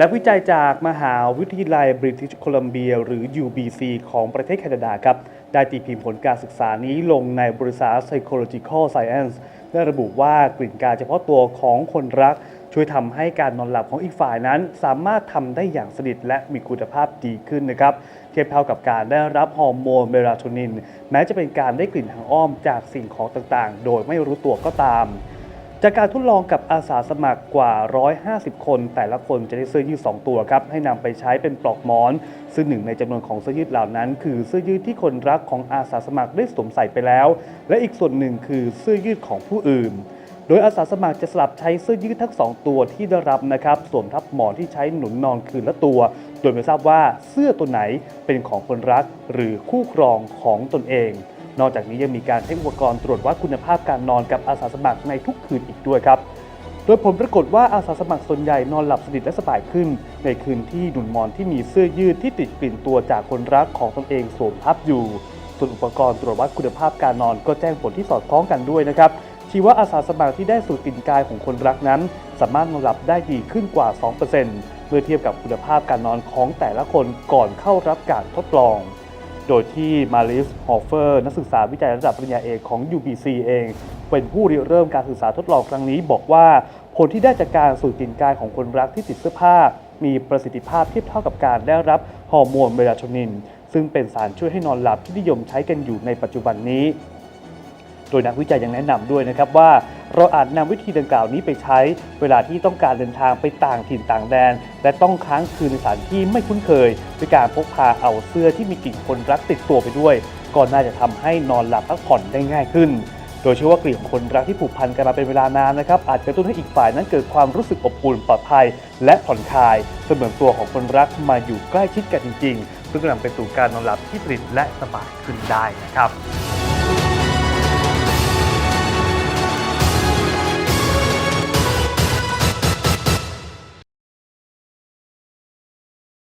นักวิจัยจากมหาวิทยาลัยบริติชโคลัมเบีย หรือ UBC ของประเทศแคนาดาครับ ได้ตีพิมพ์ผลการศึกษานี้ลงในบริษัท Psychological Science ได้ระบุว่ากลิ่นกายเฉพาะตัวของคนรัก ช่วยทำให้การนอนหลับของอีกฝ่ายนั้น สามารถทำได้อย่างสนิทและมีคุณภาพดีขึ้นนะครับ เทียบเท่ากับการได้รับฮอร์โมนเมลาโทนิน แม้จะเป็นการได้กลิ่นทางอ้อมจากสิ่งของต่างๆ โดยไม่รู้ตัวก็ตาม จากการทดลองกับอาสาสมัครกว่า 150 คน แต่ละคนจะได้เสื้อยืด 2 ตัวครับ ให้นำไปใช้เป็นปลอกหมอน ซึ่งหนึ่งในจำนวนของเสื้อยืดเหล่านั้น คือเสื้อยืดที่คนรักของอาสาสมัครได้สวมใส่ไปแล้ว และอีกส่วนหนึ่งคือเสื้อยืดของผู้อื่น โดยอาสาสมัครจะสลับใช้เสื้อยืดทั้งสองตัวที่ได้รับนะครับสวมทับหมอนที่ใช้หนุนนอนคืนละตัว โดยไม่ทราบว่าเสื้อตัวไหนเป็นของคนรักหรือคู่ครองของตนเอง นอกจากนี้ยังมีการใช้อุปกรณ์ตรวจวัดคุณภาพการนอนกับอาสาสมัครในทุกคืนอีกด้วยครับ โดยผลปรากฏว่าอาสาสมัครส่วนใหญ่นอนหลับสนิทและสบายขึ้น ในคืนที่หนุนหมอนที่มีเสื้อยืดที่ติดกลิ่นตัวจากคนรักของตนเองสวมทับอยู่ ส่วนอุปกรณ์ตรวจวัดคุณภาพการนอนก็แจ้งผลที่สอดคล้องกันด้วยนะครับชี้ว่าอาสาสมัครที่ได้สูตรกลิ่นกายของคนรักนั้น สามารถนอนหลับได้ดีขึ้นกว่า 2%เมื่อเทียบกับคุณภาพการนอนของแต่ละคนก่อนเข้ารับการทดลอง โดยที่มาริสฮอฟเฟอร์นักศึกษาวิจัยระดับปริญญาเอกของ UBC เอง เป็นผู้ริเริ่มการศึกษาทดลองครั้งนี้ บอกว่าผลที่ได้จากการสูดกลิ่นกายของคนรักที่ติดเสื้อผ้า มีประสิทธิภาพเทียบเท่ากับการได้รับฮอร์โมนเมลาโทนิน ซึ่งเป็นสารช่วยให้นอนหลับที่นิยมใช้กันอยู่ในปัจจุบันนี้ โดยนักวิจัยยังแนะนำด้วยนะครับว่าเราอาจนำวิธีดังกล่าวนี้ไปใช้ เวลาที่ต้องการเดินทางไปต่างถิ่นต่างแดน และต้องค้างคืนในสถานที่ไม่คุ้นเคยด้วยการพกพาเอาเสื้อที่มีกลิ่นคนรักติดตัวไปด้วย ก็น่าจะทำให้นอนหลับพักผ่อนได้ง่ายขึ้นโดยเชื่อว่ากลิ่นของคนรักที่ผูกพันกันมาเป็นเวลานานนะครับอาจจะกระตุ้นให้อีกฝ่ายนั้นเกิดความรู้สึกอบอุ่นปลอดภัย และผ่อนคลาย เสมือนตัวของคนรักมาอยู่ใกล้ชิดกันจริงๆซึ่งนำไปสู่การนอนหลับที่สนิทและสบายขึ้นได้นะครับ